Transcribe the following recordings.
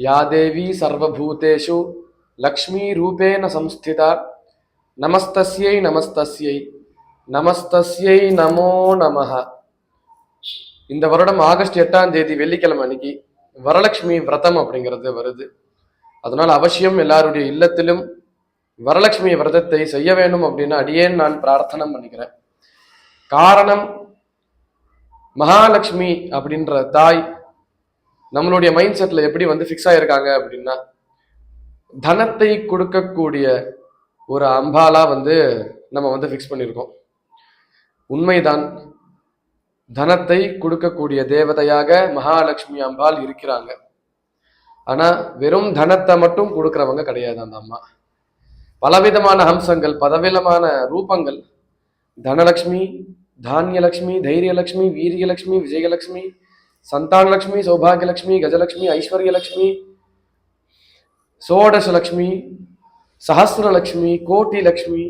या देवी सर्वभूतेषु लक्ष्मीरूपेण संस्थिता நமஸ்தஸ்யை நமஸ்தஸ்யை நமஸ்தஸ்யை நமோ நமஹ இந்த வருடம் ஆகஸ்ட் எட்டாம் தேதி வெள்ளிக்கிழமை அன்னைக்கு வரலட்சுமி விரதம் அப்படிங்கிறது வருது அதனால அவசியம் எல்லாருடைய இல்லத்திலும் வரலட்சுமி விரதத்தை செய்ய வேண்டும் அப்படின்னு அடியேன் நான் பிரார்த்தனை பண்ணிக்கிறேன் காரணம் மகாலட்சுமி அப்படின்ற தாய் நம்மளுடைய மைண்ட் செட்ல எப்படி வந்து ஃபிக்ஸ் ஆயிருக்காங்க அப்படின்னா தனத்தை கொடுக்கக்கூடிய ஒரு அம்பாலா வந்து நம்ம வந்து ஃபிக்ஸ் பண்ணியிருக்கோம். உண்மைதான் தனத்தை கொடுக்கக்கூடிய தேவதையாக மகாலட்சுமி அம்பாள் இருக்கிறாங்க. ஆனா வெறும் தனத்தை மட்டும் கொடுக்கறவங்க கிடையாது அந்த அம்மா. பலவிதமான அம்சங்கள் பலவிதமான ரூபங்கள். தனலட்சுமி தானியலட்சுமி தைரியலட்சுமி வீரியலட்சுமி விஜயலட்சுமி சந்தானலட்சுமி சௌபாகியலட்சுமி கஜலட்சுமி ஐஸ்வர்யலட்சுமி சோடசலட்சுமி சஹசிரலட்சுமி கோட்டி லக்ஷ்மி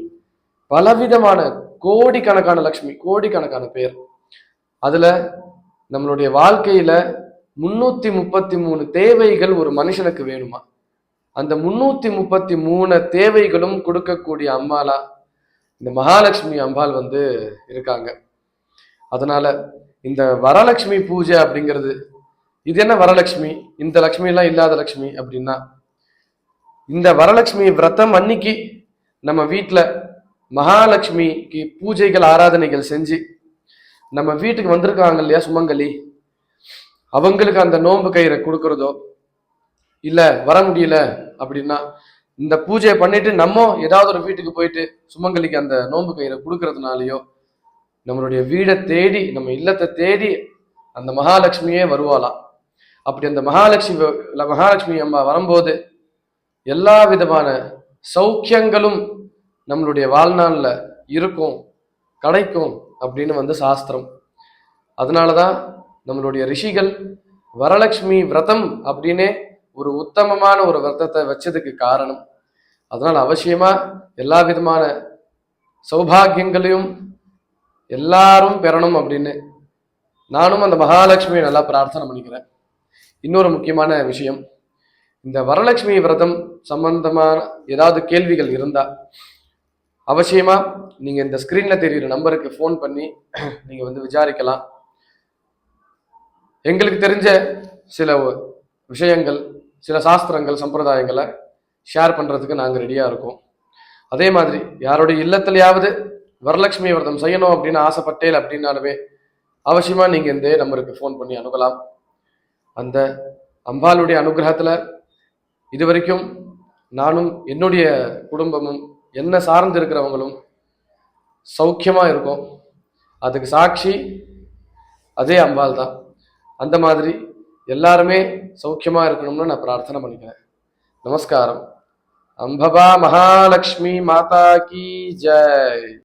பலவிதமான கோடிக்கணக்கான லக்ஷ்மி கோடிக்கணக்கான பேர். அதுல நம்மளுடைய வாழ்க்கையில முன்னூத்தி முப்பத்தி மூணு தேவைகள் ஒரு மனுஷனுக்கு வேணுமா? அந்த முன்னூத்தி முப்பத்தி மூணு தேவைகளும் கொடுக்கக்கூடிய அம்பாலா இந்த மகாலட்சுமி அம்பாள் வந்து இருக்காங்க. அதனால இந்த வரலட்சுமி பூஜை அப்படிங்கிறது இது என்ன வரலட்சுமி? இந்த லட்சுமி எல்லாம் இல்லாத லக்ஷ்மி அப்படின்னா இந்த வரலட்சுமி விரதம் அன்னைக்கு நம்ம வீட்டில் மகாலட்சுமிக்கு பூஜைகள் ஆராதனைகள் செஞ்சு நம்ம வீட்டுக்கு வந்திருக்காங்க இல்லையா சுமங்கலி? அவங்களுக்கு அந்த நோன்பு கயிறை கொடுக்கறதோ இல்லை வர முடியல அப்படின்னா இந்த பூஜையை பண்ணிட்டு நம்ம ஏதாவது ஒரு வீட்டுக்கு போயிட்டு சுமங்கலிக்கு அந்த நோன்பு கயிறை கொடுக்கறதுனாலயோ நம்மளுடைய வீடை தேடி நம்ம இல்லத்தை தேடி அந்த மகாலட்சுமியே வருவாளாம் அப்படி அந்த மகாலட்சுமி மகாலட்சுமி அம்மா வரும்போது எல்லா விதமான சௌக்கியங்களும் நம்மளுடைய வாழ்நாளில் இருக்கும் கிடைக்கும் அப்படின்னு வந்து சாஸ்திரம். அதனால தான் நம்மளுடைய ரிஷிகள் வரலட்சுமி விரதம் அப்படின்னே ஒரு உத்தமமான ஒரு விரதத்தை வச்சதுக்கு காரணம். அதனால் அவசியமாக எல்லா விதமான சௌபாகியங்களையும் எல்லாரும் பெறணும் அப்படின்னு நானும் அந்த மகாலட்சுமியை நல்லா பிரார்த்தனை பண்ணிக்கிறேன். இன்னொரு முக்கியமான விஷயம் இந்த வரலட்சுமி விரதம் சம்பந்தமான ஏதாவது கேள்விகள் இருந்தா அவசியமா நீங்க இந்த ஸ்கிரீன்ல தெரியுற நம்பருக்கு ஃபோன் பண்ணி நீங்க வந்து விசாரிக்கலாம். எங்களுக்கு தெரிஞ்ச சில விஷயங்கள் சில சாஸ்திரங்கள் சம்பிரதாயங்களை ஷேர் பண்றதுக்கு நாங்கள் ரெடியா இருக்கோம். அதே மாதிரி யாருடைய இல்லத்திலையாவது வரலட்சுமி விரதம் செய்யணும் அப்படின்னு ஆசைப்பட்டேன் அப்படின்னாலுமே அவசியமா நீங்க இந்த நம்பருக்கு ஃபோன் பண்ணி அணுகலாம். அந்த அம்பாளுடைய அனுகிரகத்துல இது வரைக்கும் நானும் என்னுடைய குடும்பமும் என்ன சார்ந்து இருக்கிறவங்களும் சௌக்கியமா இருக்கும். அதுக்கு சாட்சி அதே அம்பாள் தான். அந்த மாதிரி எல்லாருமே சௌக்கியமா இருக்கணும்னு நான் பிரார்த்தனை பண்ணிக்கிறேன். நமஸ்காரம். அம்பபா மகாலட்சுமி மாதா கி ஜெய்.